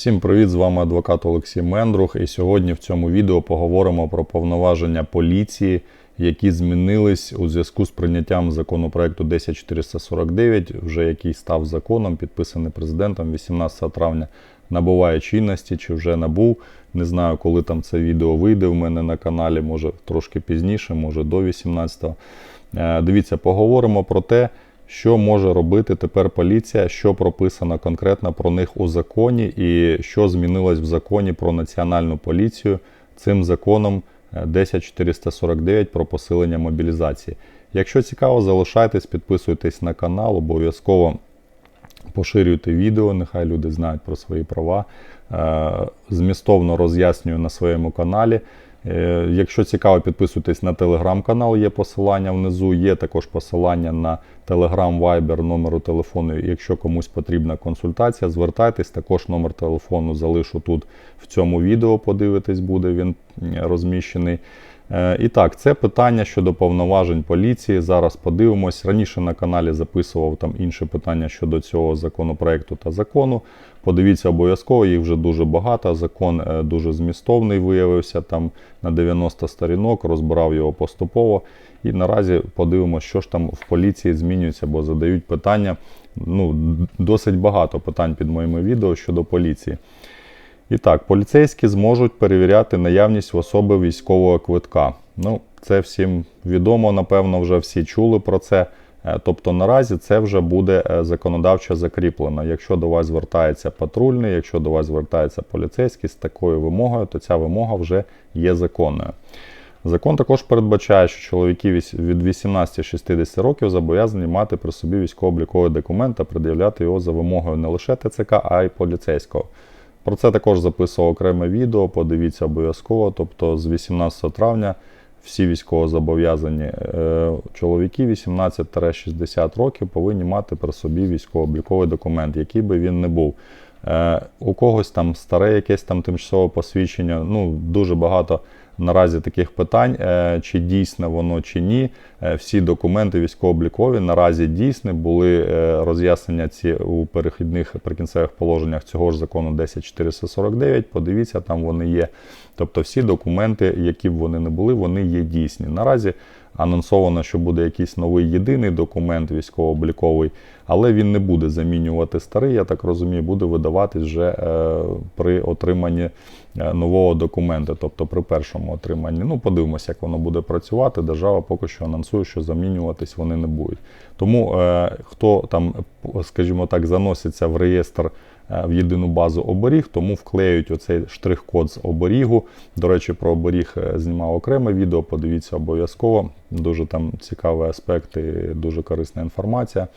Всім привіт! З вами адвокат Олексій Мендрух. І сьогодні в цьому відео поговоримо про повноваження поліції, які змінились у зв'язку з прийняттям законопроекту 10449, вже який став законом, підписаний президентом 18 травня. Набуває чинності чи вже набув. Не знаю, коли там це відео вийде в мене на каналі, може трошки пізніше, може до 18-го. Е, Дивіться, поговоримо про те, що може робити тепер поліція, що прописано конкретно про них у законі, і що змінилось в законі про національну поліцію цим законом е, 10449 про посилення мобілізації. Якщо цікаво, залишайтесь, підписуйтесь на канал, обов'язково поширюйте відео, нехай люди знають про свої права. Е, Змістовно роз'яснюю на своєму каналі. Е, Якщо цікаво, підписуйтесь на телеграм-канал, є посилання внизу. Є також посилання на телеграм, вайбер, номеру телефону. Якщо комусь потрібна консультація, звертайтесь. Також номер телефону залишу тут в цьому відео. Подивитись буде він розміщений. Е, І так, це питання щодо повноважень поліції. Зараз подивимось. Раніше на каналі записував там інше питання щодо цього законопроекту та закону. Подивіться обов'язково, їх вже дуже багато. Закон е, дуже змістовний виявився там на 90 сторінок, розбирав його поступово. І наразі подивимося, що ж там в поліції змінюється, бо задають питання. Ну, досить багато питань під моїми відео щодо поліції. І так, поліцейські зможуть перевіряти наявність в особи військового квитка. Ну, це всім відомо, напевно, вже всі чули про це. Е, Тобто наразі це вже буде е, законодавчо закріплено. Якщо до вас звертається патрульний, якщо до вас звертається поліцейський з такою вимогою, то ця вимога вже є законною. Закон також передбачає, що чоловіки від 18-60 років зобов'язані мати при собі військово-обліковий документ та пред'являти його за вимогою не лише ТЦК, а й поліцейського. Про це також записував окреме відео, подивіться обов'язково. Тобто з 18 травня всі військовозобов'язані е, чоловіки 18-60 років повинні мати при собі військово-обліковий документ, який би він не був. Е, у когось там старе якесь там тимчасове посвідчення, ну дуже багато наразі таких питань, е, чи дійсне воно чи ні. Е, Всі документи військово-облікові наразі дійсні, були е, роз'яснення ці у перехідних прикінцевих положеннях цього ж закону 10449. Подивіться, там вони є. Тобто всі документи, які б вони не були, вони є дійсні. Наразі анонсовано, що буде якийсь новий єдиний документ військово-обліковий, але він не буде замінювати старий, я так розумію, буде видаватись вже е, при отриманні е, нового документа, тобто при першому отриманні. Ну, подивимося, як воно буде працювати. Держава поки що анонсує, що замінюватись вони не будуть. Тому е, хто там, скажімо так, заноситься в реєстр в єдину базу оберіг, тому вклеюють оцей штрих-код з оберігу. До речі, про оберіг е, знімав окреме відео, подивіться обов'язково. Дуже там цікаві аспекти, дуже корисна інформація.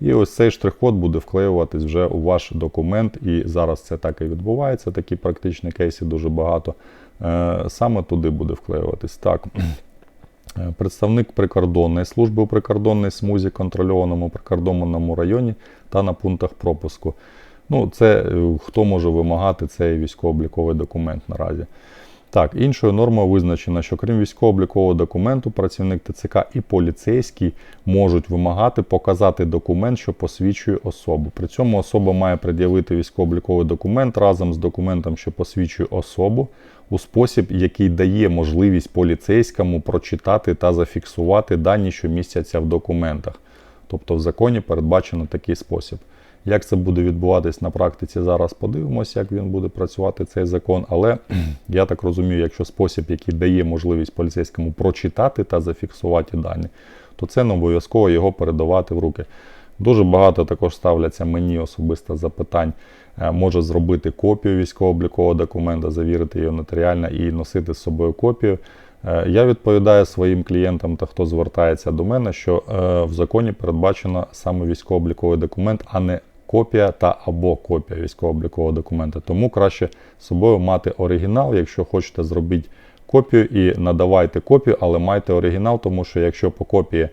І ось цей штрих-код буде вклеюватись вже у ваш документ, і зараз це так і відбувається. Такі практичні кейси дуже багато. Е, Саме туди буде вклеюватись. Так. Е, Представник прикордонної служби у прикордонній смузі, контрольованому прикордонному районі та на пунктах пропуску. Ну, це е, хто може вимагати цей військово-обліковий документ наразі. Так, іншою нормою визначено, що крім військово-облікового документу, працівник ТЦК і поліцейський можуть вимагати показати документ, що посвідчує особу. При цьому особа має пред'явити військово-обліковий документ разом з документом, що посвідчує особу, у спосіб, який дає можливість поліцейському прочитати та зафіксувати дані, що містяться в документах. Тобто в законі передбачено такий спосіб. Як це буде відбуватись на практиці, зараз подивимося, як він буде працювати цей закон. Але я так розумію, якщо спосіб, який дає можливість поліцейському прочитати та зафіксувати дані, то це не обов'язково його передавати в руки. Дуже багато також ставляться мені особисто запитань. Е, Може зробити копію військово-облікового документа, завірити його нотаріально і носити з собою копію. Е, Я відповідаю своїм клієнтам та хто звертається до мене, що е, в законі передбачено саме військово-обліковий документ, а не копія та або копія військово-облікового документа. Тому краще з собою мати оригінал, якщо хочете зробити копію і надавайте копію, але майте оригінал, тому що якщо по копії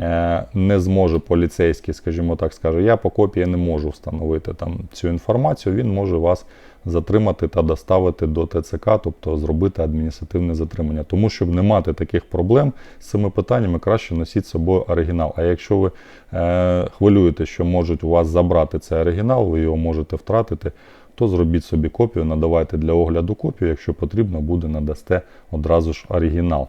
е, не зможе поліцейський, скажімо так, скаже, я по копії не можу встановити там цю інформацію, він може вас затримати та доставити до ТЦК, тобто зробити адміністративне затримання. Тому, щоб не мати таких проблем з цими питаннями, краще носіть з собою оригінал. А якщо ви е, хвилюєте, що можуть у вас забрати цей оригінал, ви його можете втратити, то зробіть собі копію, надавайте для огляду копію, якщо потрібно буде, надасте одразу ж оригінал.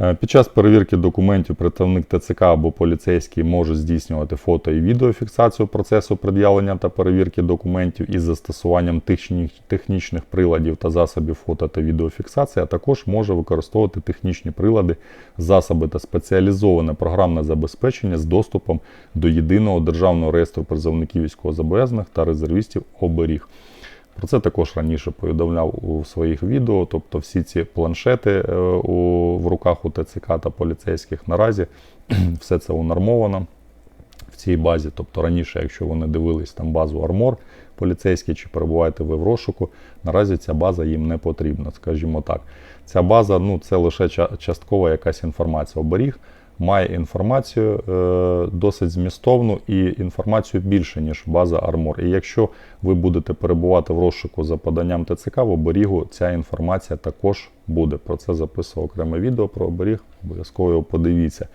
Е, Під час перевірки документів представник ТЦК або поліцейський може здійснювати фото і відеофіксацію процесу пред'явлення та перевірки документів із застосуванням техні- технічних приладів та засобів фото та відеофіксації, а також може використовувати технічні прилади, засоби та спеціалізоване програмне забезпечення з доступом до єдиного державного реєстру призовників військовозобов'язаних та резервістів оберіг. Про це також раніше повідомляв у своїх відео. Тобто всі ці планшети е, у, в руках у ТЦК та поліцейських наразі все це унормовано в цій базі. Тобто раніше, якщо вони дивились там базу Армор поліцейський чи перебуваєте ви в розшуку, наразі ця база їм не потрібна, скажімо так. Ця база ну, це лише ча- часткова якась інформація. Оберіг має інформацію е, досить змістовну і інформацію більше, ніж база Армор. І якщо ви будете перебувати в розшуку за поданням ТЦК, в оберігу ця інформація також буде. Про це записував окреме відео про оберіг, обов'язково його подивіться.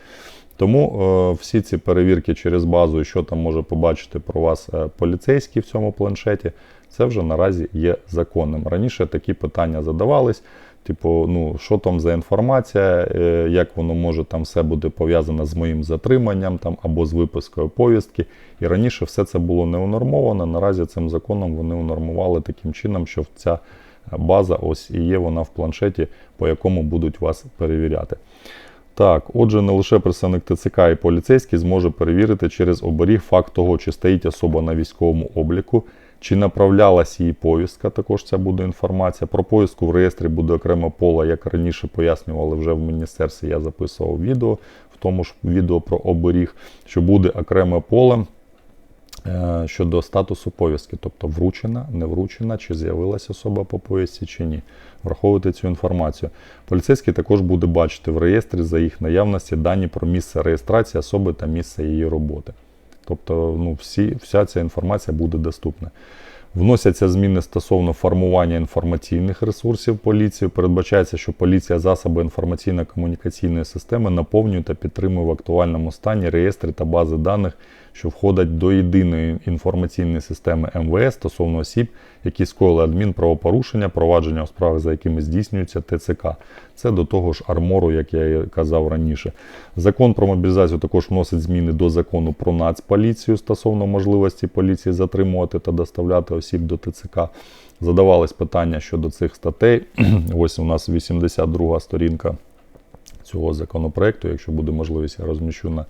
Тому е, всі ці перевірки через базу, що там може побачити про вас е, поліцейський в цьому планшеті, це вже наразі є законним. Раніше такі питання задавались. Типу, ну що там за інформація, е, як воно може там все буде пов'язане з моїм затриманням там або з випискою повістки. І раніше все це було не унормовано. Наразі цим законом вони унормували таким чином, що ця база ось і є вона в планшеті, по якому будуть вас перевіряти. Так, отже, не лише представник ТЦК і поліцейський зможе перевірити через оберіг факт того, чи стоїть особа на військовому обліку, чи направлялась її повістка, також ця буде інформація. Про повістку в реєстрі буде окремо поле, як раніше пояснювали вже в міністерстві, я записував відео, в тому ж відео про оберіг, що буде окреме поле е, щодо статусу повістки, тобто вручена, не вручена, чи з'явилася особа по повістці, чи ні. Враховувати цю інформацію. Поліцейський також буде бачити в реєстрі за їх наявності дані про місце реєстрації особи та місце її роботи. Тобто ну, всі, вся ця інформація буде доступна. Вносяться зміни стосовно формування інформаційних ресурсів поліції. Передбачається, що поліція засоби інформаційно-комунікаційної системи наповнює та підтримує в актуальному стані реєстри та бази даних, що входять до єдиної інформаційної системи МВС стосовно осіб, які скоїли адмінправопорушення, провадження у справах, за якими здійснюється ТЦК. Це до того ж армору, як я і казав раніше. Закон про мобілізацію також вносить зміни до закону про нацполіцію стосовно можливості поліції затримувати та доставляти осіб до ТЦК. Задавались питання щодо цих статей. Ось у нас 82 сторінка цього законопроекту. Якщо буде можливість, я розміщу на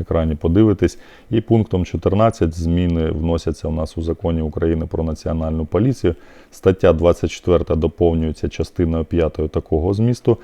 екрані, подивитись. І пунктом 14 зміни вносяться у нас у законі України про національну поліцію. Стаття 24 доповнюється частиною 5 такого змісту.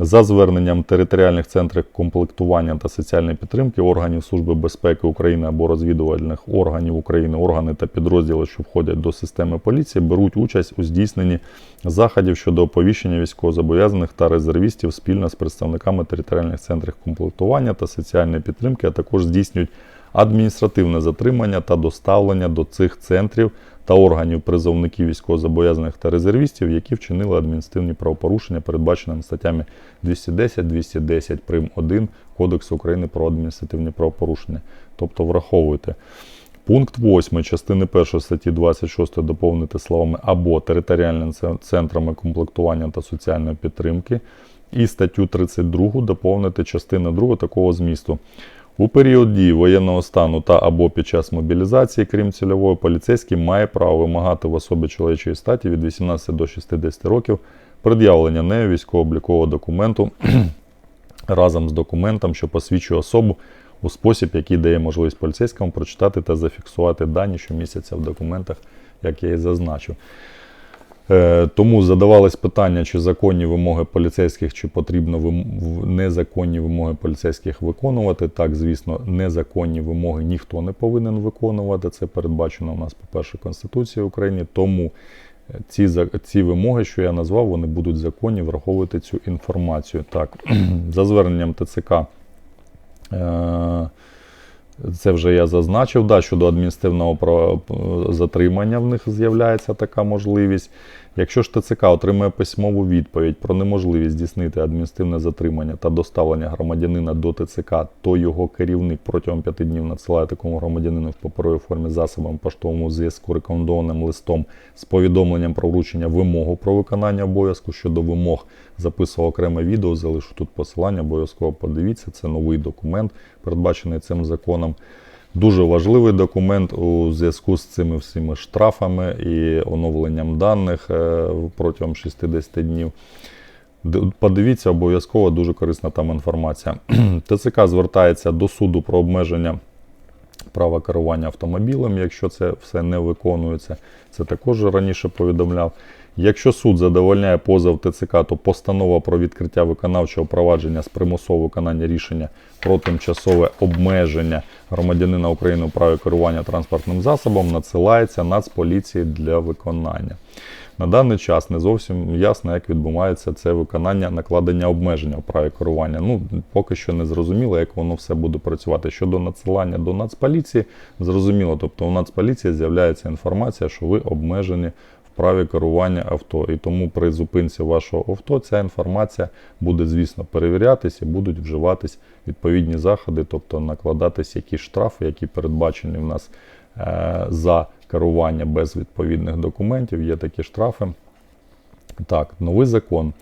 За зверненням територіальних центрів комплектування та соціальної підтримки органів Служби безпеки України або розвідувальних органів України, органи та підрозділи, що входять до системи поліції, беруть участь у здійсненні заходів щодо оповіщення військовозобов'язаних та резервістів спільно з представниками територіальних центрів комплектування та соціальної підтримки, а також здійснюють адміністративне затримання та доставлення до цих центрів та органів призовників військовозобов'язаних та резервістів, які вчинили адміністративні правопорушення, передбаченими статтями 210, 210 прим. 1 Кодексу України про адміністративні правопорушення. Тобто враховуйте. Пункт 8 частини 1 статті 26 доповнити словами або територіальними центрами комплектування та соціальної підтримки. І статтю 32 доповнити частину 2 такого змісту. У період дії воєнного стану та або під час мобілізації, крім цільової, поліцейський має право вимагати в особи чоловічої статі від 18 до 60 років пред'явлення нею військово-облікового документу разом з документом, що посвідчує особу у спосіб, який дає можливість поліцейському прочитати та зафіксувати дані, що містяться в документах, як я і зазначив. Е, Тому задавались питання, чи законні вимоги поліцейських, чи потрібно незаконні вимоги поліцейських виконувати. Так, звісно, незаконні вимоги ніхто не повинен виконувати. Це передбачено у нас, по-перше, Конституцією України. Тому е, ці, ці вимоги, що я назвав, вони будуть законні, враховувати цю інформацію. Так, за зверненням ТЦК Це вже я зазначив. Да, щодо адміністративного затримання в них з'являється така можливість. Якщо ж ТЦК отримає письмову відповідь про неможливість здійснити адміністративне затримання та доставлення громадянина до ТЦК, то його керівник протягом п'яти днів надсилає такому громадянину в паперовій формі засобом поштовому зв'язку рекомендованим листом з повідомленням про вручення вимогу про виконання обов'язку. Щодо вимог записував окреме відео, залишу тут посилання, обов'язково подивіться. Це новий документ, передбачений цим законом. Дуже важливий документ у зв'язку з цими всіма штрафами і оновленням даних е, протягом 60 днів. Подивіться, обов'язково дуже корисна там інформація. ТЦК звертається до суду про обмеження права керування автомобілем, якщо це все не виконується. Це також раніше повідомляв. Якщо суд задовольняє позов ТЦК, то постанова про відкриття виконавчого провадження з примусового виконання рішення про тимчасове обмеження громадянина України у праві керування транспортним засобом надсилається Нацполіції для виконання. На даний час не зовсім ясно, як відбувається це виконання накладення обмеження у праві керування. Ну, поки що не зрозуміло, як воно все буде працювати. Щодо надсилання до Нацполіції, зрозуміло, тобто у Нацполіції з'являється інформація, що ви обмежені праві керування авто. І тому при зупинці вашого авто ця інформація буде, звісно, перевірятися і будуть вживатись відповідні заходи, тобто накладатись якісь штрафи, які передбачені в нас е, за керування без відповідних документів. Є такі штрафи. Так, новий закон.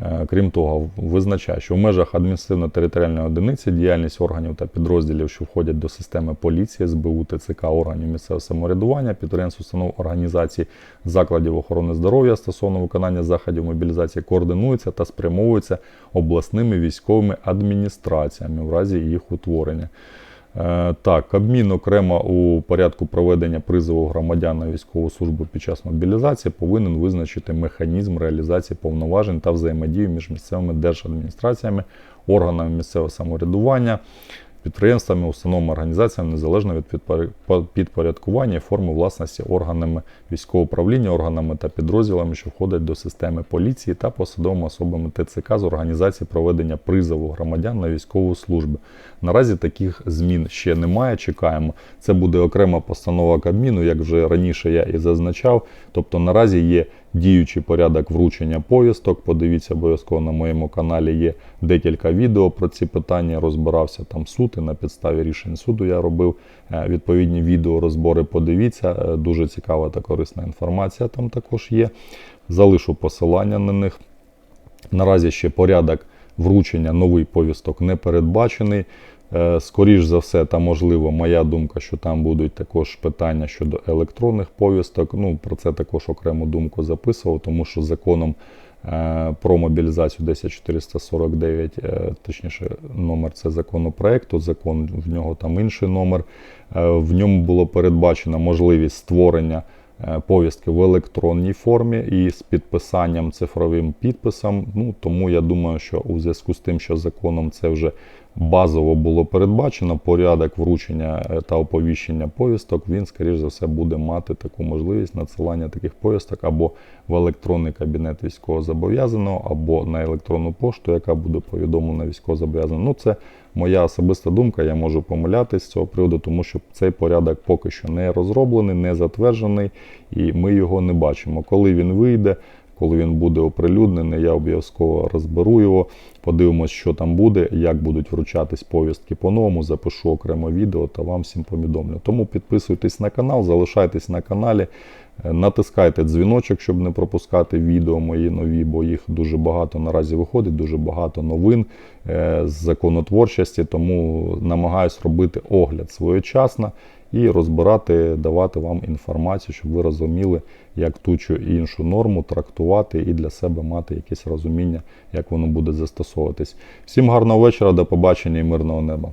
Е, Крім того, визначає, що в межах адміністративно-територіальної одиниці діяльність органів та підрозділів, що входять до системи поліції, СБУ, ТЦК, органів місцевого самоврядування, підприємств, установ організацій, закладів охорони здоров'я стосовно виконання заходів мобілізації координується та спрямовується обласними військовими адміністраціями в разі їх утворення. Е, Так, Кабмін окремо у порядку проведення призову громадян на військову службу під час мобілізації повинен визначити механізм реалізації повноважень та взаємодії між місцевими держадміністраціями, органами місцевого самоврядування, підприємствами, установами, організаціями незалежно від підпорядкування і форми власності органами військового управління, органами та підрозділами, що входять до системи поліції та посадовими особами ТЦК з організації проведення призову громадян на військову службу. Наразі таких змін ще немає. Чекаємо. Це буде окрема постанова Кабміну, як вже раніше я і зазначав. Тобто наразі є діючий порядок вручення повісток. Подивіться обов'язково на моєму каналі є декілька відео про ці питання. Розбирався там суд, і на підставі рішень суду я робив е, відповідні відео розбори. Подивіться, Е, дуже цікава та корисна інформація там також є. Залишу посилання на них. Наразі ще порядок вручення новий повісток не передбачений. Е, Скоріш за все, та можливо, моя думка, що там будуть також питання щодо електронних повісток. Ну, про це також окрему думку записував, тому що законом е, про мобілізацію 10449, е, точніше, номер це законопроекту, закон в нього там інший номер. В ньому було передбачено можливість створення повістки в електронній формі і з підписанням цифровим підписом. Ну тому я думаю, що у зв'язку з тим, що законом це вже базово було передбачено, порядок вручення е, та оповіщення повісток, він, скоріш за все, буде мати таку можливість надсилання таких повісток або в електронний кабінет військовозобов'язаного, або на електронну пошту, яка буде повідомлена військовозобов'язаному. Ну, це моя особиста думка, я можу помилятись з цього приводу, тому що цей порядок поки що не розроблений, не затверджений, і ми його не бачимо. Коли він вийде, коли він буде оприлюднений, я обов'язково розберу його, подивимось, що там буде, як будуть вручатись повістки по-новому, запишу окремо відео та вам всім повідомлю. Тому підписуйтесь на канал, залишайтесь на каналі, натискайте дзвіночок, щоб не пропускати відео мої нові, бо їх дуже багато наразі виходить, дуже багато новин е, з законотворчості, тому намагаюсь робити огляд своєчасно і розбирати, давати вам інформацію, щоб ви розуміли, як ту чи іншу норму трактувати і для себе мати якесь розуміння, як воно буде застосовуватись. Всім гарного вечора, до побачення і мирного неба.